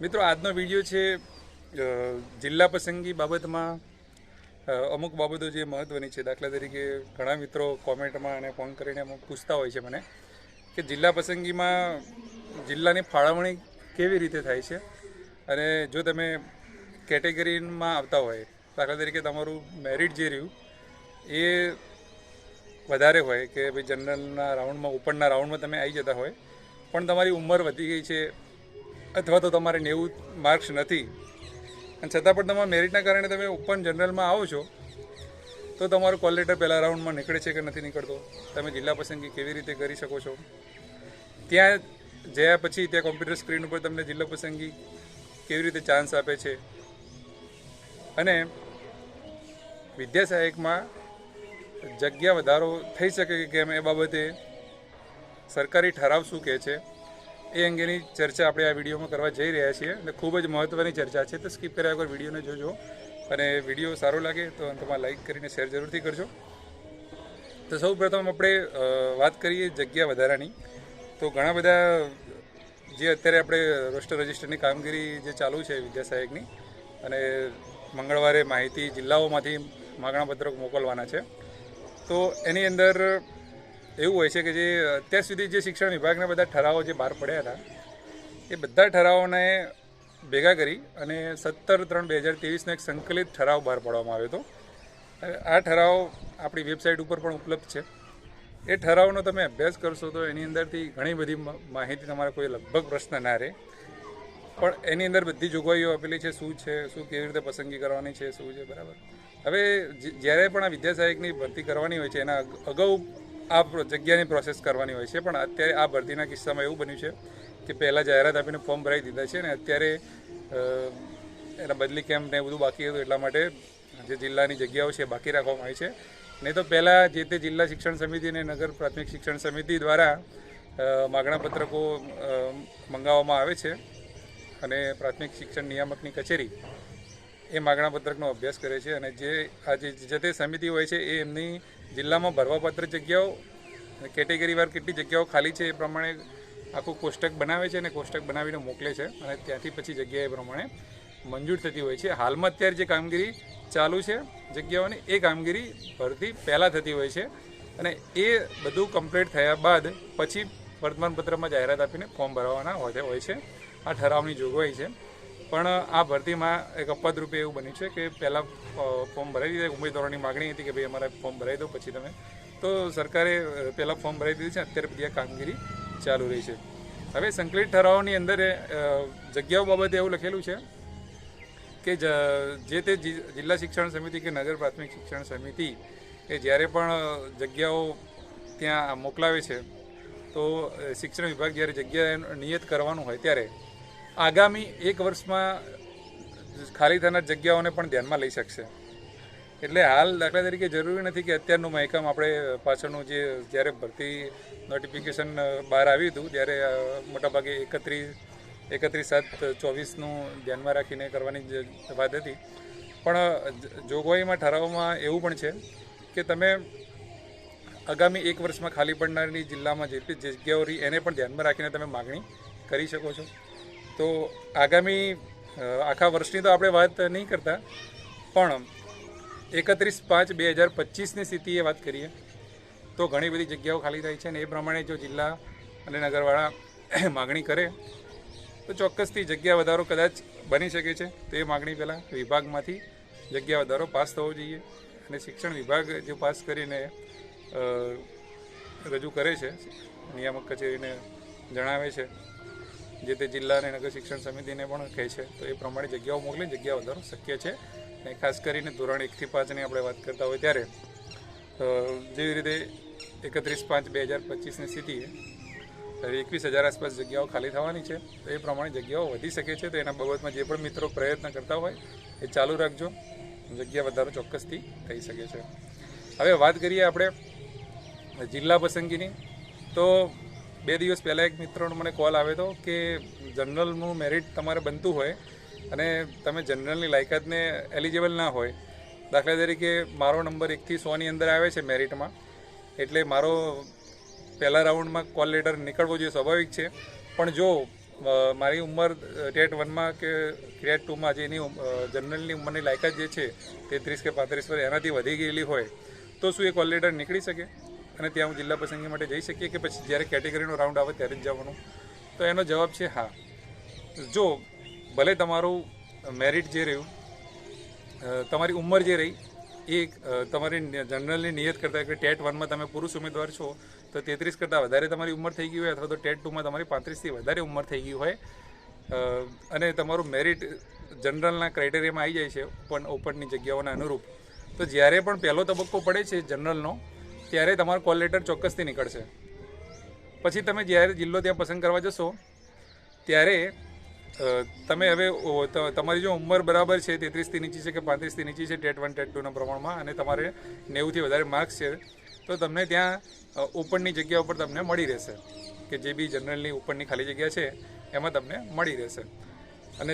મિત્રો, આજનો વીડિયો છે જિલ્લા પસંદગી બાબતમાં અમુક બાબતો જે મહત્ત્વની છે. દાખલા તરીકે ઘણા મિત્રો કોમેન્ટમાં અને ફોન કરીને અમુક પૂછતા હોય છે મને કે જિલ્લા પસંદગીમાં જિલ્લાની ફાળવણી કેવી રીતે થાય છે? અને જો તમે કેટેગરીમાં આવતા હોય, દાખલા તરીકે તમારું મેરિટ જે રહ્યું, એ વધારે હોય કે ભાઈ જનરલના રાઉન્ડમાં ઉપરના રાઉન્ડમાં તમે આવી જતા હોય, પણ તમારી ઉંમર વધી ગઈ છે અથવા તો તમારે નેવું માર્ક્સ નથી. અને છતાં પણ તમારા મેરિટના કારણે તમે ઓપન જનરલમાં આવો છો, તો તમારું કોલ લેટર પહેલા રાઉન્ડમાં નીકળે છે કે નથી નીકળતો? તમે જિલ્લા પસંદગી કેવી રીતે કરી શકો છો? ત્યાં જયા પછી ત્યાં કોમ્પ્યુટર સ્ક્રીન ઉપર તમને જિલ્લા પસંદગી કેવી રીતે ચાન્સ આપે છે? અને વિદ્યા સહાયકમાં જગ્યા વધારો થઈ શકે કે કેમ એ બાબતે સરકારી ઠરાવ શું કહે છે? એ અંગેની ચર્ચા આપણે આ વિડીયોમાં કરવા જઈ રહ્યા છીએ અને ખૂબ જ મહત્ત્વની ચર્ચા છે. તો સ્કીપ કર્યા વગર વિડીયોને જોજો અને વીડિયો સારો લાગે તો અંતમાં લાઈક કરીને શેર જરૂરથી કરજો. તો સૌ પ્રથમ આપણે વાત કરીએ જગ્યા વધારાની. તો ઘણા બધા, જે અત્યારે આપણે રોસ્ટર રજિસ્ટરની કામગીરી જે ચાલુ છે વિદ્યા સહાયકની અને મંગળવારે માહિતી જિલ્લાઓમાંથી માગણાપત્રક મોકલવાના છે. તો એની અંદર એવું હોય છે કે જે અત્યાર સુધી જે શિક્ષણ વિભાગના બધા ઠરાવો જે બહાર પડ્યા હતા, એ બધા ઠરાવોને ભેગા કરી અને સત્તર ત્રણ બે હજાર ત્રેવીસનો એક સંકલિત ઠરાવ બહાર પાડવામાં આવ્યો હતો. આ ઠરાવ આપણી વેબસાઇટ ઉપર પણ ઉપલબ્ધ છે. એ ઠરાવનો તમે અભ્યાસ કરશો તો એની અંદરથી ઘણી બધી માહિતી તમારા કોઈ લગભગ પ્રશ્ન ના રહે. પણ એની અંદર બધી જોગવાઈઓ આપેલી છે, શું છે, શું કેવી રીતે પસંદગી કરવાની છે, શું છે, બરાબર. હવે જ્યારે પણ આ વિદ્યાસહાયકની ભરતી કરવાની હોય છે, એના અગાઉ આ જગ્યાની પ્રોસેસ કરવાની હોય છે. પણ અત્યારે આ ભરતીના કિસ્સામાં એવું બન્યું છે કે પહેલાં જાહેરાત આપીને ફોર્મ ભરાઈ દીધા છે અને અત્યારે એના બદલી કેમ્પ ને બધું બાકી હતું એટલા માટે જે જિલ્લાની જગ્યાઓ છે બાકી રાખવામાં આવી છે. નહીં તો પહેલાં જે તે જિલ્લા શિક્ષણ સમિતિ અને નગર પ્રાથમિક શિક્ષણ સમિતિ દ્વારા માગણા પત્રકો મંગાવવામાં આવે છે અને પ્રાથમિક શિક્ષણ નિયામકની કચેરી એ માગણા પત્રકનો અભ્યાસ કરે છે અને જે આ જે તે સમિતિ હોય છે એ એમની જિલ્લામાં ભરવાપાત્ર જગ્યાઓ કેટેગરીવાર કેટલી જગ્યાઓ ખાલી છે એ પ્રમાણે આખું કોષ્ટક બનાવે છે અને કોષ્ટક બનાવીને મોકલે છે. અને ત્યાંથી પછી જગ્યા એ પ્રમાણે મંજૂર થતી હોય છે. હાલમાં અત્યારે જે કામગીરી ચાલુ છે જગ્યાઓની, એ કામગીરી ભરતી પહેલાં થતી હોય છે. અને એ બધું કમ્પ્લીટ થયા બાદ પછી વર્તમાનપત્રમાં જાહેરાત આપીને ફોર્મ ભરવાના હોય છે. આ ઠરાવની જોગવાઈ છે. પણ આ ભરતીમાં એક અપવાદરૂપે એવું બન્યું છે કે પહેલાં ફોર્મ ભરાઈ દીધા, ઉમેદવારોની માગણી હતી કે ભાઈ અમારે ફોર્મ ભરાઈ દો પછી તમે. તો સરકારે પહેલાં ફોર્મ ભરાઈ દીધું છે, અત્યારે બધી કામગીરી ચાલુ રહી છે. હવે સંકલિત ઠરાવોની અંદર જગ્યાઓ બાબતે એવું લખેલું છે કે જે તે જિલ્લા શિક્ષણ સમિતિ કે નગર પ્રાથમિક શિક્ષણ સમિતિ એ જ્યારે પણ જગ્યાઓ ત્યાં મોકલાવે છે, તો શિક્ષણ વિભાગ જ્યારે જગ્યા નિયત કરવાનું હોય ત્યારે આગામી એક વર્ષમાં ખાલી થનાર જગ્યાઓને પણ ધ્યાનમાં લઈ શકશે. એટલે હાલ દાખલા તરીકે જરૂરી નથી કે અત્યારનું મહેકમ આપણે પાછળનું જે જ્યારે ભરતી નોટિફિકેશન બહાર આવ્યું હતું, ત્યારે મોટાભાગે એકત્રીસ એકત્રીસ સાત, ચોવીસનું ધ્યાનમાં રાખીને કરવાની વાત હતી. પણ જોગવાઈમાં, ઠરાવમાં એવું પણ છે કે તમે આગામી એક વર્ષમાં ખાલી પડનારની જિલ્લામાં જેટલી જગ્યાઓ રહી, એને પણ ધ્યાનમાં રાખીને તમે માગણી કરી શકો છો. તો આગામી આખા વર્ષની તો આપણે વાત નહીં કરતા, પણ એકત્રીસ પાંચ બે હજાર પચીસની સ્થિતિએ વાત કરીએ, તો ઘણી બધી જગ્યાઓ ખાલી થાય છે અને એ પ્રમાણે જો જિલ્લા અને નગરવાળા માગણી કરે, તો ચોક્કસથી જગ્યા વધારો કદાચ બની શકે છે. તો એ માગણી પહેલાં વિભાગમાંથી જગ્યા વધારો પાસ થવો જોઈએ અને શિક્ષણ વિભાગ જે પાસ કરીને રજૂ કરે છે, નિયામક કચેરીને જણાવે છે જે તે જિલ્લા અને નગર શિક્ષણ સમિતિને પણ કહે છે. તો એ પ્રમાણે જગ્યાઓ મોકલી જગ્યા વધારો શક્ય છે. અને ખાસ કરીને ધોરણ એકથી પાંચની આપણે વાત કરતા હોય ત્યારે જેવી રીતે એકત્રીસ પાંચ બે હજાર પચીસની સ્થિતિએ એકવીસ હજાર આસપાસ જગ્યાઓ ખાલી થવાની છે, તો એ પ્રમાણે જગ્યાઓ વધી શકે છે. તો એના બાબતમાં જે પણ મિત્રો પ્રયત્ન કરતા હોય, એ ચાલુ રાખજો. જગ્યા વધારો ચોક્કસથી થઈ શકે છે. હવે વાત કરીએ આપણે જિલ્લા પસંદગીની. તો બે દિવસ પહેલાં એક મિત્રનો મને કોલ આવ્યો હતો કે જનરલનું મેરિટ તમારે બનતું હોય અને તમે જનરલની લાયકાતને એલિજિબલ ના હોય. દાખલા તરીકે મારો નંબર એકથી સોની અંદર આવે છે મેરિટમાં એટલે મારો પહેલા રાઉન્ડમાં કોલ લેટર નીકળવો જોઈએ સ્વાભાવિક છે. પણ જો મારી ઉંમર ટેટ વનમાં કે ટેટ ટુમાં જે એની જનરલની ઉંમરની લાયકાત જે છે તેત્રીસ કે પાંત્રીસ વર્ષ એનાથી વધી ગયેલી હોય, તો શું એ કોલ લેટર નીકળી શકે? અને ત્યાં હું જિલ્લા પસંદગી માટે જઈ શકીએ કે પછી જ્યારે કેટેગરીનો રાઉન્ડ આવે ત્યારે જ જવાનું? તો એનો જવાબ છે હા. જો, ભલે તમારું મેરિટ જે રહ્યું તમારી ઉંમર જે રહી, એ તમારી જનરલની નિયત કરતાં કે ટેટ વનમાં તમે પુરુષ ઉમેદવાર છો, તો તેત્રીસ કરતાં વધારે તમારી ઉંમર થઈ ગઈ હોય અથવા તો ટેટ ટુમાં તમારી પાંત્રીસથી વધારે ઉંમર થઈ ગઈ હોય અને તમારું મેરિટ જનરલના ક્રાઇટેરિયામાં આવી જાય છે ઓપન ઓપનની જગ્યાઓના અનુરૂપ. તો જ્યારે પણ પહેલો તબક્કો પડે છે જનરલનો ત્યારે તમારો કોલ લેટર ચોક્કસથી નીકળશે. પછી તમે જ્યારે જિલ્લો ત્યાં પસંદ કરવા જશો, ત્યારે તમે હવે તમારી જો ઉંમર બરાબર છે તેત્રીસથી નીચી છે કે પાંત્રીસથી નીચી છે, ટેટ વન, ટેટ ટુના પ્રમાણમાં, અને તમારે નેવુંથી વધારે માર્ક્સ છે, તો તમને ત્યાં ઉપરની જગ્યા ઉપર તમને મળી રહેશે. કે જે બી જનરલની ઉપરની ખાલી જગ્યા છે, એમાં તમને મળી રહેશે. અને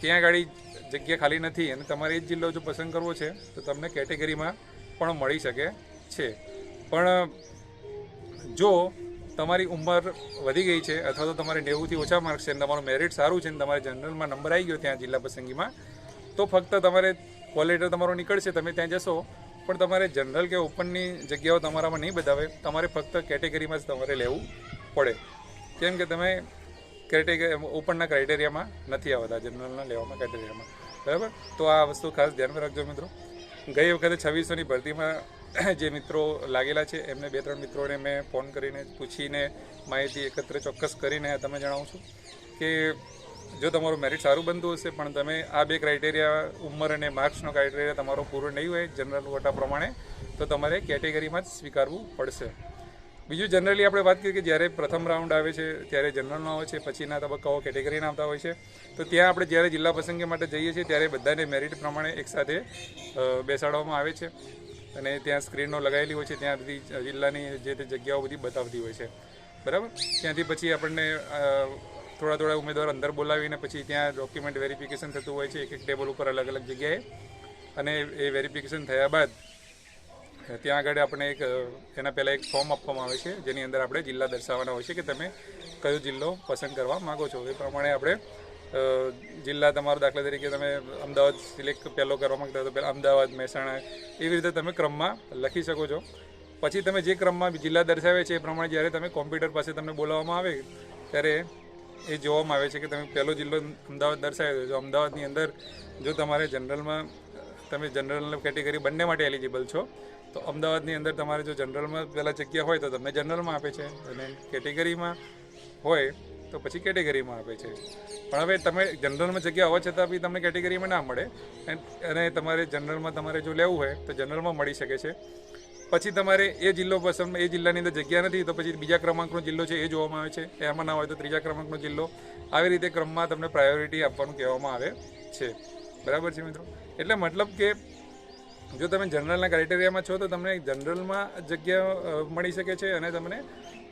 ત્યાં ગાડી જગ્યા ખાલી નથી, અને તમારે એ જ જિલ્લો જો પસંદ કરવો છે, તો તમને કેટેગરીમાં પણ મળી શકે છે. પણ, જો તમારી ઉંમર વધી ગઈ છે અથવા તો તમારે નેવુંથી ઓછા માર્ક્સ છે તમારું મેરિટ સારું છે ને તમારે જનરલમાં નંબર આવી ગયો ત્યાં જિલ્લા પસંદગીમાં, તો ફક્ત તમારે કોલેટર તમારો નીકળશે, તમે ત્યાં જશો. પણ તમારે જનરલ કે ઓપનની જગ્યાઓ તમારામાં નહીં બતાવે, તમારે ફક્ત કેટેગરીમાં જ તમારે લેવું પડે. કેમ કે તમે કેટેગરી ઓપનના ક્રાઇટેરિયામાં નથી આવતા જનરલના લેવામાં ક્રાઇટેરિયામાં બરાબર? તો આ વસ્તુ ખાસ ધ્યાનમાં રાખજો મિત્રો. ગઈ વખતે છવ્વીસોની ભરતીમાં જે મિત્રો લાગેલા છે, એમને બે ત્રણ મિત્રોને મેં ફોન કરીને પૂછીને માહિતી એકત્ર ચોક્કસ કરીને તમે જણાવું છું કે જો તમારું મેરિટ સારું બનતું હશે, પણ તમે આ બે ક્રાઇટેરિયા ઉંમર અને માર્ક્સનો ક્રાઇટેરિયા તમારો પૂરો નહીં હોય જનરલ વોટા પ્રમાણે, તો તમારે કેટેગરીમાં જ સ્વીકારવું પડશે. બીજું જનરલી આપણે વાત કરીએ કે જ્યારે પ્રથમ રાઉન્ડ આવે છે, ત્યારે જનરલનો આવે છે, પછીના તબક્કાઓ કેટેગરીના આવતા હોય છે, તો ત્યાં આપણે જ્યારે જિલ્લા પસંદગી માટે જઈએ છીએ, ત્યારે બધાને મેરિટ પ્રમાણે એકસાથે બેસાડવામાં આવે છે. અને ત્યાં સ્ક્રીનો લગાવેલી હોય છે, ત્યાં બધી જિલ્લાની જે તે જગ્યાઓ બધી બતાવતી હોય છે. બરાબર? ત્યાંથી પછી આપણને થોડા થોડા ઉમેદવાર અંદર બોલાવીને પછી ત્યાં ડોક્યુમેન્ટ વેરિફિકેશન થતું હોય છે, એક એક ટેબલ ઉપર અલગ અલગ જગ્યાએ. અને એ વેરિફિકેશન થયા બાદ, ત્યાં આગળ આપણે એક, એના પહેલાં એક ફોર્મ આપવામાં આવે છે, જેની અંદર આપણે જિલ્લા દર્શાવવાના હોય છે કે તમે કયો જિલ્લો પસંદ કરવા માગો છો. એ પ્રમાણે આપણે જિલ્લા તમારો દાખલા તરીકે તમે અમદાવાદ સિલેક્ટ પહેલો કરવા માંગતા તો પહેલાં અમદાવાદ, મહેસાણા એવી રીતે તમે ક્રમમાં લખી શકો છો. પછી તમે જે ક્રમમાં જિલ્લા દર્શાવે છે એ પ્રમાણે જ્યારે તમે કોમ્પ્યુટર પાસે તમને બોલાવવામાં આવે ત્યારે એ જોવામાં આવે છે કે તમે પહેલો જિલ્લો અમદાવાદ દર્શાવ્યો તો અમદાવાદની અંદર જો તમારે જનરલમાં તમે જનરલ કેટેગરી બંને માટે એલિજિબલ છો, તો અમદાવાદની અંદર તમારે જો જનરલમાં પહેલાં જગ્યા હોય તો તમને જનરલમાં આપે છે અને કેટેગરીમાં હોય તો પછી કેટેગરીમાં આપે છે. પણ હવે તમે જનરલમાં જગ્યા હોવા છતાં બી તમને કેટેગરીમાં ના મળે. અને- તમારે જનરલમાં તમારે જો લેવું હોય, તો જનરલમાં મળી શકે છે. પછી તમારે એ જિલ્લો પસંદ, એ જિલ્લાની અંદર જગ્યા નથી, તો પછી બીજા ક્રમાંકનો જિલ્લો છે એ જોવામાં આવે છે. એમાં ના હોય તો ત્રીજા ક્રમાંકનો જિલ્લો. આવી રીતે ક્રમમાં તમને પ્રાયોરિટી આપવાનું કહેવામાં આવે છે. બરાબર છે મિત્રો? એટલે મતલબ કે જો તમે જનરલના ક્રાઇટેરિયામાં છો, તો તમને જનરલમાં જગ્યા મળી શકે છે અને તમને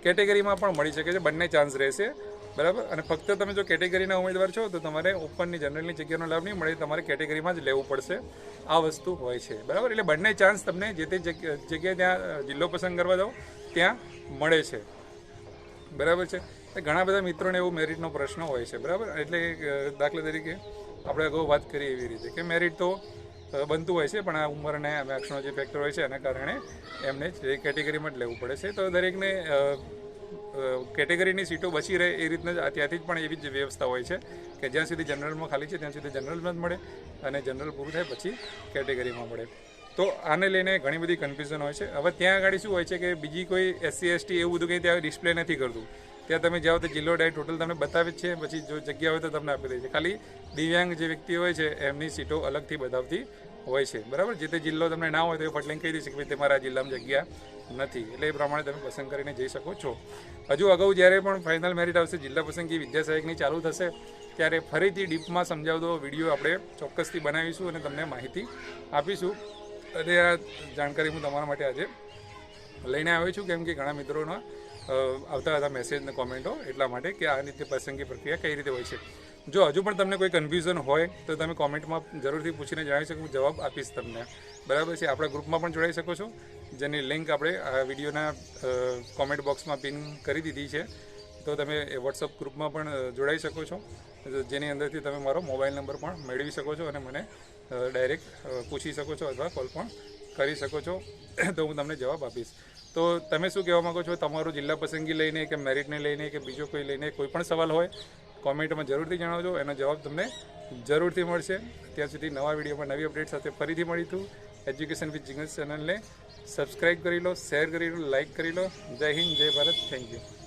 કેટેગરીમાં પણ મળી શકે છે. બંને ચાન્સ રહેશે. બરાબર? અને ફક્ત તમે જો કેટેગરીના ઉમેદવાર છો, તો તમારે ઓપનની જનરલની જગ્યાનો લાભ નહીં મળે, તમારે કેટેગરીમાં જ લેવું પડશે. આ વસ્તુ હોય છે. બરાબર? એટલે બંને ચાન્સ તમને જે તે જગ્યા- જગ્યાએ ત્યાં જિલ્લો પસંદ કરવા જાઓ, ત્યાં મળે છે. બરાબર છે? ઘણા બધા મિત્રોને એવું મેરિટનો પ્રશ્ન હોય છે. બરાબર? એટલે દાખલા તરીકે આપણે અગાઉ વાત કરીએ એવી રીતે કે મેરિટ તો બનતું હોય છે, પણ આ ઉંમર અને જે ફેક્ટર હોય છે, એના કારણે એમને જે કેટેગરીમાં જ લેવું પડે છે. તો દરેકને કેટેગરીની સીટો બચી રહે એ રીતના જ ત્યાંથી જ પણ એવી જ વ્યવસ્થા હોય છે કે જ્યાં સુધી જનરલમાં ખાલી છે, ત્યાં સુધી જનરલમાં જ મળે અને જનરલ પૂરું થાય પછી કેટેગરીમાં મળે. તો આને લઈને ઘણી બધી કન્ફ્યુઝન હોય છે. હવે ત્યાં આગળ શું હોય છે કે બીજી કોઈ એસસી એસટી એવું બધું કંઈ ત્યાં ડિસ્પ્લે નથી કરતું. ત્યાં તમે જાઓ તો જિલ્લો ડાય ટોટલ તમને બતાવે જ છે, પછી જો જગ્યા હોય તો તમને આપી દે છે. ખાલી દિવ્યાંગ જે વ્યક્તિ હોય છે, એમની સીટો અલગથી બતાવતી હોય છે. બરાબર? જે તે જિલ્લો તમને ના હોય તો એ ફટલિંગ કહી દેશે કે ભાઈ તમારા જિલ્લામાં જગ્યા નથી. એટલે એ પ્રમાણે તમે પસંદ કરીને જઈ શકો છો. હજુ અગાઉ જ્યારે પણ ફાઇનલ મેરિટ આવશે, જિલ્લા પસંદગી વિદ્યા સહાયકની ચાલુ થશે, ત્યારે ફરીથી ડીપમાં સમજાવતો વીડિયો આપણે ચોક્કસથી બનાવીશું અને તમને માહિતી આપીશું. અને આ જાણકારી હું તમારા માટે આજે લઈને આવ્યો છું. કેમ કે ઘણા મિત્રોના આવતા હતા મેસેજ ને કોમેન્ટો એટલા માટે કે આ રીતે પસંદગી પ્રક્રિયા કઈ રીતે હોય છે. જો હજુ પણ તમને કોઈ કન્ફ્યુઝન હોય, તો તમે કોમેન્ટમાં જરૂરથી પૂછીને જણાવી શકો, જવાબ આપીશ તમને. બરાબર છે? આપણા ગ્રુપમાં પણ જોડાઈ શકો છો, જેની લિંક આપણે આ વિડીયોના કોમેન્ટ બોક્સમાં પિન કરી દીધી છે. તો તમે એ વોટ્સઅપ ગ્રુપમાં પણ જોડાઈ શકો છો. જેની અંદરથી તમે મારો મોબાઈલ નંબર પણ મેળવી શકો છો અને મને ડાયરેક્ટ પૂછી શકો છો અથવા કોલ પણ કરી શકો છો. તો હું તમને જવાબ આપીશ. તો તમે શું કહેવા માગો છો? તમારું જિલ્લા પસંદગી લઈને કે મેરિટને લઈને કે બીજો કોઈ લઈને કોઈ પણ સવાલ હોય કોમેન્ટમાં જરૂરથી જણાવજો. એનો જવાબ તમને જરૂરથી મળશે. ત્યાં સુધી નવા વિડીયોમાં નવી અપડેટ સાથે ફરીથી મળીશું. એજ્યુકેશન વિથ જિગ્નેશ ચેનલને સબસ્ક્રાઈબ કરી લો શેર કરી લો લાઇક કરી લો. જય હિન્દ, જય ભારત. Thank you